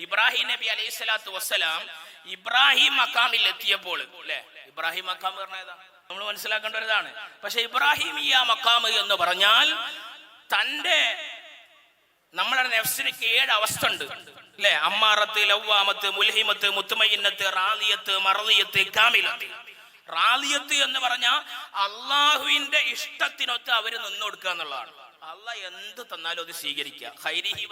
ഇബ്രാഹിം നബി അലൈഹി സ്വലാത്തു വസ്സലാം ഇബ്രാഹിം മക്കാമിൽ എത്തിയപ്പോൾ അല്ലെ? ഇബ്രാഹിം മക്കാം പറഞ്ഞതാ നമ്മൾ മനസ്സിലാക്കേണ്ട ഒരിതാണ് പക്ഷെ ഇബ്രാഹിം ഈ ആ മക്കാം എന്ന് പറഞ്ഞാൽ തന്റെ നമ്മുടെ നെഫ്സിന് ഏഴ് അവസ്ഥ ഉണ്ട്. അല്ലെ? അമ്മാറത്ത് ലവ്വാമത്ത് മുൽഹിമത്ത് മുത്തുമയ്യന്നത്ത് റാലിയത്ത് മറലിയത്ത് കാമിലത്ത്. റാലിയത്ത് എന്ന് പറഞ്ഞ അള്ളാഹുവിന്റെ ഇഷ്ടത്തിനൊത്ത് അവർ നിന്നു കൊടുക്കുക എന്നുള്ളതാണ്. അള്ളാഹ് എന്ത് തന്നാലും അത് സ്വീകരിക്കുക. ഹൈരിഹി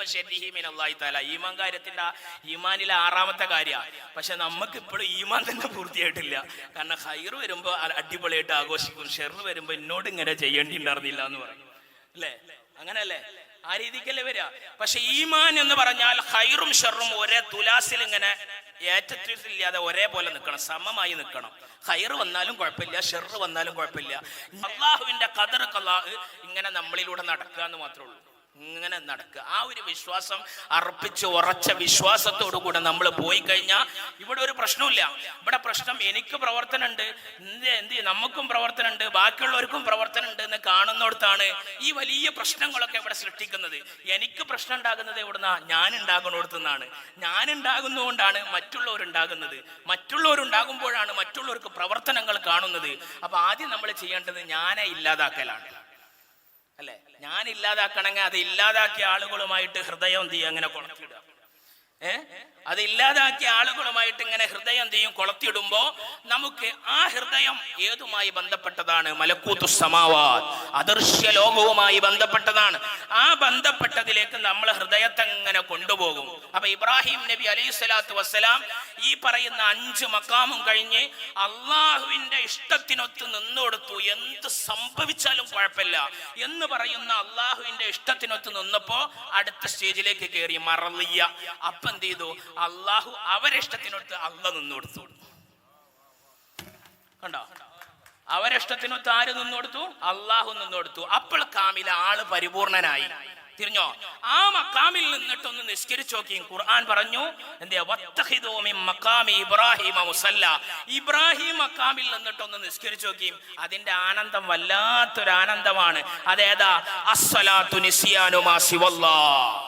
ഈമാൻ കാര്യത്തിന്റെ ഈമാനിലെ ആറാമത്തെ കാര്യമാണ് പക്ഷെ നമുക്ക് ഇപ്പോഴും ഈമാൻ തന്നെ പൂർത്തിയായിട്ടില്ല. കാരണം ഹൈർ വരുമ്പോ അടിപൊളിയായിട്ട് ആഘോഷിക്കും. ഷെർ വരുമ്പോ എന്നോട് ഇങ്ങനെ ചെയ്യേണ്ടി ഉണ്ടായിരുന്നില്ല എന്ന് പറയും. അല്ലേ? അങ്ങനല്ലേ? ആ രീതിക്കല്ലേ വരിക? പക്ഷെ ഈമാൻ എന്ന് പറഞ്ഞാൽ ഹൈറും ഷെറും ഒരേ തുലാസിൽ ഇങ്ങനെ ഏറ്റത്തില്ലാതെ ഒരേപോലെ നിൽക്കണം സമമായി നിൽക്കണം. ഹൈർ വന്നാലും കുഴപ്പമില്ല ഷെറ് വന്നാലും കുഴപ്പമില്ല. അള്ളാഹുവിന്റെ കദർ കലാഹ് ഇങ്ങനെ നമ്മളിലൂടെ നടക്കുക എന്ന് മാത്രമേ ഉള്ളൂ. ഇങ്ങനെ നടക്കുക. ആ ഒരു വിശ്വാസം അർപ്പിച്ച് ഉറച്ച വിശ്വാസത്തോടു കൂടെ നമ്മൾ പോയി കഴിഞ്ഞാൽ ഇവിടെ ഒരു പ്രശ്നമില്ല ഇവിടെ പ്രശ്നം എനിക്ക് പ്രവർത്തനമുണ്ട് എന്ത് എന്ത് നമുക്കും പ്രവർത്തനമുണ്ട് ബാക്കിയുള്ളവർക്കും പ്രവർത്തനമുണ്ട് എന്ന് കാണുന്നിടത്താണ് ഈ വലിയ പ്രശ്നങ്ങളൊക്കെ ഇവിടെ സൃഷ്ടിക്കുന്നത്. എനിക്ക് പ്രശ്നം ഉണ്ടാകുന്നത് എവിടുന്നാ? ഞാൻ ഉണ്ടാകുന്നിടത്തുനിന്നാണ് ഞാൻ ഉണ്ടാകുന്നതുകൊണ്ടാണ് മറ്റുള്ളവരുണ്ടാകുന്നത്. മറ്റുള്ളവരുണ്ടാകുമ്പോഴാണ് മറ്റുള്ളവർക്ക് പ്രവർത്തനങ്ങൾ കാണുന്നത്. അപ്പൊ ആദ്യം നമ്മൾ ചെയ്യേണ്ടത് ഞാനെ ഇല്ലാതാക്കലാണ്. അല്ലെ? ഞാൻ ഇല്ലാതാക്കണമെങ്കിൽ അത് ഇല്ലാതാക്കിയ ആളുകളുമായിട്ട് ഹൃദയം എന്ത് ചെയ്യുക അങ്ങനെ കൊളത്തിടുക. ഏ? അത് ഇല്ലാതാക്കിയ ആളുകളുമായിട്ട് ഇങ്ങനെ ഹൃദയം ചെയ്യും കൊളത്തിടുമ്പോ നമുക്ക് ആ ഹൃദയം ഏതുമായി ബന്ധപ്പെട്ടതാണ്? മലക്കൂത്തു സമാവാദ് അദൃശ്യ ലോകവുമായി ബന്ധപ്പെട്ടതാണ്. ആ ബന്ധപ്പെട്ടതിലേക്ക് നമ്മൾ ഹൃദയത്തെ ഇങ്ങനെ കൊണ്ടുപോകും? അപ്പൊ ഇബ്രാഹിം നബി അലൈഹി സ്വലാത്തു വസ്സലാം ഈ പറയുന്ന അഞ്ച് മക്കാമും കഴിഞ്ഞ് അള്ളാഹുവിന്റെ ഇഷ്ടത്തിനൊത്ത് നിന്നുകൊടുത്തു എന്ത് സംഭവിച്ചാലും കുഴപ്പമില്ല എന്ന് പറയുന്ന അള്ളാഹുവിന്റെ ഇഷ്ടത്തിനൊത്ത് നിന്നപ്പോ അടുത്ത സ്റ്റേജിലേക്ക് കയറി മറലിയ അപ്പൊ എന്ത് ചെയ്തു അള്ളാഹു അവരിഷ്ടത്തിനൊത്ത് അല്ല നിന്ന് കൊടുത്തു. കണ്ടോ? അവരിഷ്ടത്തിനൊത്ത് ആര് നിന്നുകൊടുത്തു അള്ളാഹു നിന്നുകൊടുത്തു അപ്പോൾ കാമിൽ ആൾ പരിപൂർണനായി. തിരിഞ്ഞോ? ആ മക്കാമിൽ നിന്നിട്ടൊന്ന് നിസ്കരിച്ചു നോക്കി ഖുർആൻ പറഞ്ഞു മുസല്ല. ഇബ്രാഹിം മക്കാമിൽ നിന്നിട്ടൊന്ന് നിസ്കരിച്ചു നോക്കി അതിന്റെ ആനന്ദം വല്ലാത്തൊരു ആനന്ദമാണ് അതേതാ? അസ്സലാത്തു നിസിയാനു മാ സിവല്ലാഹ്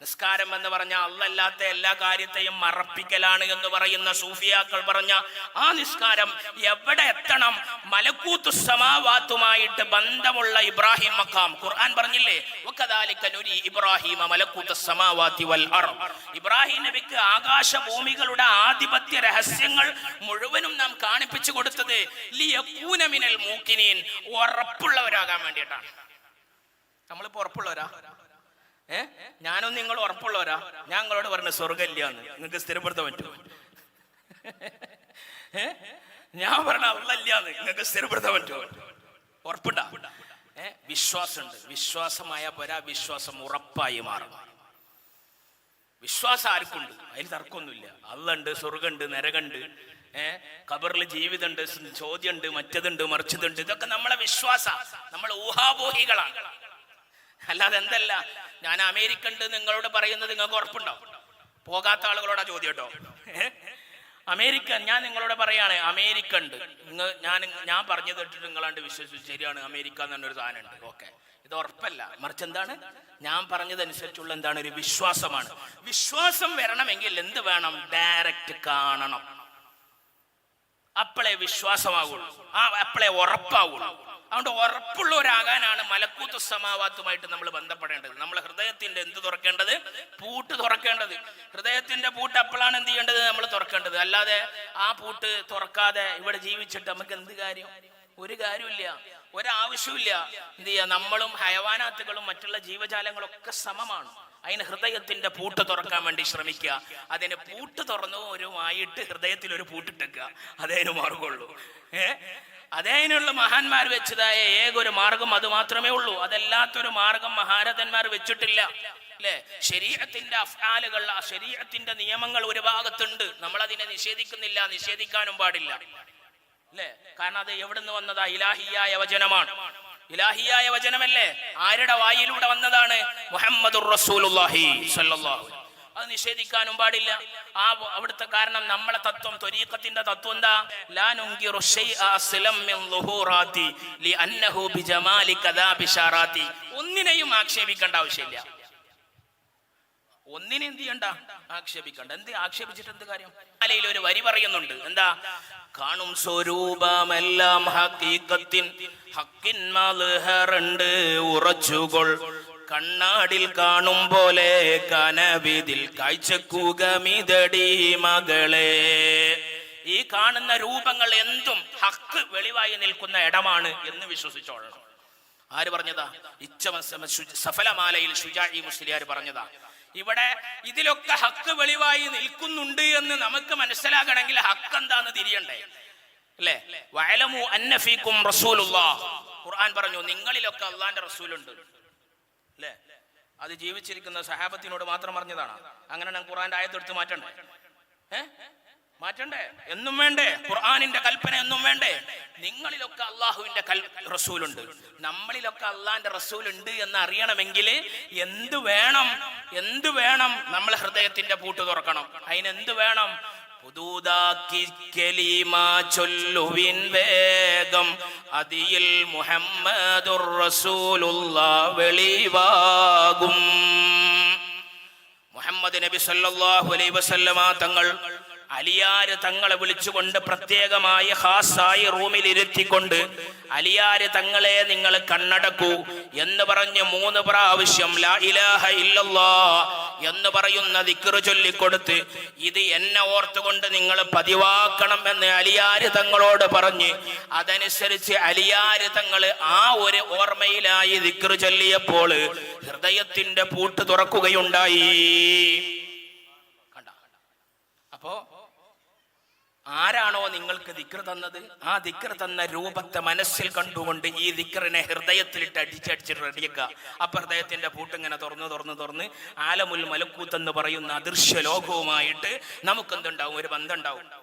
നിസ്കാരം എന്ന് പറഞ്ഞ അല്ലല്ലാത്ത എല്ലാ കാര്യത്തെയും മറപ്പിക്കലാണ് എന്ന് പറയുന്ന സൂഫിയാക്കൾ പറഞ്ഞ ആ നിസ്കാരം എവിടെ എത്തണം? മലക്കൂത്തു സമാവാത്തുമായിട്ട് ബന്ധമുള്ള ഇബ്രാഹിം മക്കാം. ഖുർആൻ പറഞ്ഞില്ലേ? വകദാലിക നുരി ഇബ്രാഹിമ മലക്കൂത്തു സമാവാത്തി വൽ ഇബ്രാഹിം നബിക്ക് ആകാശ ഭൂമികളുടെ ആധിപത്യ രഹസ്യങ്ങൾ മുഴുവനും നാം കാണിപ്പിച്ചു കൊടുത്തത് ലിയകൂന മിനൽ മൂക്കിനീൻ. ഉറപ്പുള്ളവരാകാൻ വേണ്ടിയിട്ടാണ്. നമ്മളിപ്പോ ഉറപ്പുള്ളവരാ? ഏ? ഞാനും നിങ്ങൾ ഉറപ്പുള്ളവരാ. ഞാൻ നിങ്ങളോട് പറഞ്ഞു പറഞ്ഞ സ്വർഗമില്ലാന്ന് നിങ്ങൾക്ക് സ്ഥിരപ്പെടുത്താൻ പറ്റുമോ? ഏ? ഞാൻ പറഞ്ഞ അല്ലല്ലാന്ന് നിങ്ങൾക്ക് സ്ഥിരപ്പെടുത്താൻ പറ്റുമോ? ഉറപ്പുണ്ടാ ഏ? വിശ്വാസമുണ്ട്. വിശ്വാസമായ പോരാ വിശ്വാസം ഉറപ്പായി മാറും. വിശ്വാസം ആർക്കുണ്ട്? അതിൽ തർക്കമൊന്നുമില്ല. അല്ലുണ്ട് സ്വർഗമുണ്ട് നരകുണ്ട്. ഏ? ഖബറിൽ ജീവിതമുണ്ട് ചോദ്യമുണ്ട് മറ്റതുണ്ട് മറിച്ചതുണ്ട്. ഇതൊക്കെ നമ്മളെ വിശ്വാസ. നമ്മൾ ഊഹാപോഹികളാണ് അല്ലാതെ എന്തല്ല? ഞാൻ അമേരിക്ക ഉണ്ട് നിങ്ങളോട് പറയുന്നത് നിങ്ങൾക്ക് ഉറപ്പുണ്ടോ പോകാത്ത ആളുകളോടാ ചോദ്യം കേട്ടോ അമേരിക്കൻ അമേരിക്ക ഞാൻ നിങ്ങളോട് പറയാണ് അമേരിക്ക ഉണ്ട് നിങ്ങൾ ഞാൻ ഞാൻ പറഞ്ഞു തട്ടിട്ട് നിങ്ങളാണ്ട് വിശ്വസിച്ചു ശരിയാണ്. അമേരിക്ക എന്ന് പറഞ്ഞൊരു സാധനം ഉണ്ട് ഓക്കെ. ഇത് ഉറപ്പല്ല. മറിച്ച് എന്താണ്? ഞാൻ പറഞ്ഞതനുസരിച്ചുള്ള എന്താണ്? ഒരു വിശ്വാസമാണ്. വിശ്വാസം വരണമെങ്കിൽ എന്ത് വേണം? ഡയറക്റ്റ് കാണണം. അപ്പോളെ വിശ്വാസമാകുള്ളൂ ആ അപ്പോളെ ഉറപ്പാകുള്ളൂ അതുകൊണ്ട് ഉറപ്പുള്ളവരാകാനാണ് മലക്കൂത്ത് സമാവാത്തുമായിട്ട് നമ്മൾ ബന്ധപ്പെടേണ്ടത്. നമ്മൾ ഹൃദയത്തിന്റെ എന്ത് തുറക്കേണ്ടത്? പൂട്ട് തുറക്കേണ്ടത്. ഹൃദയത്തിന്റെ പൂട്ട് അപ്പോഴാണ് എന്ത് ചെയ്യേണ്ടത്? നമ്മൾ തുറക്കേണ്ടത്. അല്ലാതെ ആ പൂട്ട് തുറക്കാതെ ഇവിടെ ജീവിച്ചിട്ട് നമുക്ക് എന്ത് കാര്യം? ഒരു കാര്യമില്ല ഒരാവശ്യമില്ല എന്ത് ചെയ്യാ? നമ്മളും ഹയവാനാത്തുകളും മറ്റുള്ള ജീവജാലങ്ങളൊക്കെ സമമാണ്. അതിന് ഹൃദയത്തിന്റെ പൂട്ട് തുറക്കാൻ വേണ്ടി ശ്രമിക്കുക. അതിന് പൂട്ട് തുറന്നു ഒരു ആയിട്ട് ഹൃദയത്തിൽ ഒരു പൂട്ടിട്ടേക്കുക. അതേനു മാർഗമുള്ളൂ ഏ? അതേനുള്ള മഹാന്മാർ വെച്ചതായ ഏകൊരു മാർഗം അത് മാത്രമേ ഉള്ളൂ. അതല്ലാത്തൊരു മാർഗം മഹാരഥന്മാർ വെച്ചിട്ടില്ല. അല്ലെ? ശരീരത്തിന്റെ അഫ്ആലുകൾ ആ ശരീരത്തിന്റെ നിയമങ്ങൾ ഒരു ഭാഗത്തുണ്ട്. നമ്മൾ അതിനെ നിഷേധിക്കുന്നില്ല നിഷേധിക്കാനും പാടില്ല. അല്ലേ? കാരണം അത് എവിടുന്ന് വന്നതാ? ഇലാഹിയായ വചനമാണ്. ഇലാഹിയായ വചനമല്ലേ? ആരുടെ വായിലൂടെ വന്നതാണ്? മുഹമ്മദ് അത് നിഷേധിക്കാനും പാടില്ല. ആ അവിടുത്തെ കാരണം നമ്മളെ തത്വം ത്വരീഖത്തിന്റെ തത്വം എന്താ? മിൻ ബിജമാലി കദാ ഒന്നിനെയും ആക്ഷേപിക്കേണ്ട ആവശ്യമില്ല. ഒന്നിനെ എന്ത് ചെയ്യണ്ട? ആക്ഷേപിക്കണ്ട. എന്ത് ആക്ഷേപിച്ചിട്ട് എന്ത് കാര്യം? അലയിൽ ഒരു വരി പറയുന്നുണ്ട്. എന്താ? കാണും സ്വരൂപമെല്ലാം ഹക്കീക്കത്തിൻ ഹക്കിൻ മൽഹറുണ്ട് ഉറച്ചുകൊൾ കണ്ണാടിൽ കാണും പോലെ കനവിതിൽ കാഴ്ചക്കുകമിതടി മകളെ. ഈ കാണുന്ന രൂപങ്ങൾ എന്തും ഹക്ക് വെളിവായി നിൽക്കുന്ന ഇടമാണ് എന്ന് വിശ്വസിച്ചോളണം. ആര് പറഞ്ഞതാ? ഇച്ഛ സഫലമാലയിൽ ഷുജായി മുസ്ലിയാർ പറഞ്ഞതാ. ഇവിടെ ഇതിലൊക്കെ ഹക്ക് വെളിവായി നിൽക്കുന്നുണ്ട് എന്ന് നമുക്ക് മനസ്സിലാകണമെങ്കിൽ ഹക്ക് എന്താന്ന് തിരിയണ്ടേ? അല്ലേ? വയലമു അന്നഫീക്കും റസൂലുള്ള. ഖുർആൻ പറഞ്ഞു നിങ്ങളിലൊക്കെ അള്ളാന്റെ റസൂലുണ്ട്. അല്ലേ? അത് ജീവിച്ചിരിക്കുന്ന സഹാബത്തിനോട് മാത്രം പറഞ്ഞതാണ്. അങ്ങനെ ഞാൻ ഖുർആന്റെ ആയത്തെടുത്ത് മാറ്റണ്ടേ? മാറ്റണ്ടേ? എന്നും വേണ്ടേ? ഖുർആാനിന്റെ കൽപ്പന എന്നും വേണ്ടേ? നിങ്ങളിലൊക്കെ അള്ളാഹുവിന്റെ കൽ റസൂലുണ്ട്. നമ്മളിലൊക്കെ അള്ളാന്റെ റസൂലുണ്ട് എന്ന് അറിയണമെങ്കിൽ എന്ത് വേണം? എന്ത് വേണം നമ്മൾ ഹൃദയത്തിന്റെ പൂട്ട് തുറക്കണം. അതിനെന്ത് വേണം? പുതുതാക്കി കലീമ ചൊല്ലുവിൻ വേഗം. അതിയിൽ മുഹമ്മദുർ റസൂലുള്ള വെളിവാകും. മുഹമ്മദ് നബി സല്ലല്ലാഹു അലൈഹി വസല്ലമ തങ്ങൾ അലിയാര് തങ്ങളെ വിളിച്ചുകൊണ്ട് പ്രത്യേകമായി ഹാസായി റൂമിൽ ഇരുത്തിക്കൊണ്ട് അലിയാര് തങ്ങളെ നിങ്ങൾ കണ്ണടക്കൂ എന്ന് പറഞ്ഞ് മൂന്ന് പ്രാവശ്യം ലാ ഇലാഹ എന്ന് പറയുന്ന ദിക്കറു ചൊല്ലിക്കൊടുത്ത് ഇത് എന്നെ ഓർത്തുകൊണ്ട് നിങ്ങൾ പതിവാക്കണം എന്ന് അലിയാര് തങ്ങളോട് പറഞ്ഞ് അതനുസരിച്ച് അലിയാര് തങ്ങൾ ആ ഒരു ഓർമ്മയിലായി ദിക്കറു ചൊല്ലിയപ്പോൾ ഹൃദയത്തിന്റെ പൂട്ട് തുറക്കുകയുണ്ടായി. അപ്പോ ആരാണോ നിങ്ങൾക്ക് ദിക്ർ തന്നത്? ആ ദിക്ർ തന്ന രൂപത്തെ മനസ്സിൽ കണ്ടുകൊണ്ട് ഈ ദിക്റിനെ ഹൃദയത്തിലിട്ട് അടിച്ചടിച്ചിട്ട് റെഡിയാക്കുക. അപ്പൊ ഹൃദയത്തിന്റെ പൂട്ടിങ്ങനെ തുറന്ന് തുറന്ന് തുറന്ന് ആലമുൽ മലക്കൂത്ത് എന്ന് പറയുന്ന അദൃശ്യ ലോകവുമായിട്ട് നമുക്കെന്തുണ്ടാവും? ഒരു ബന്ധം ഉണ്ടാവും.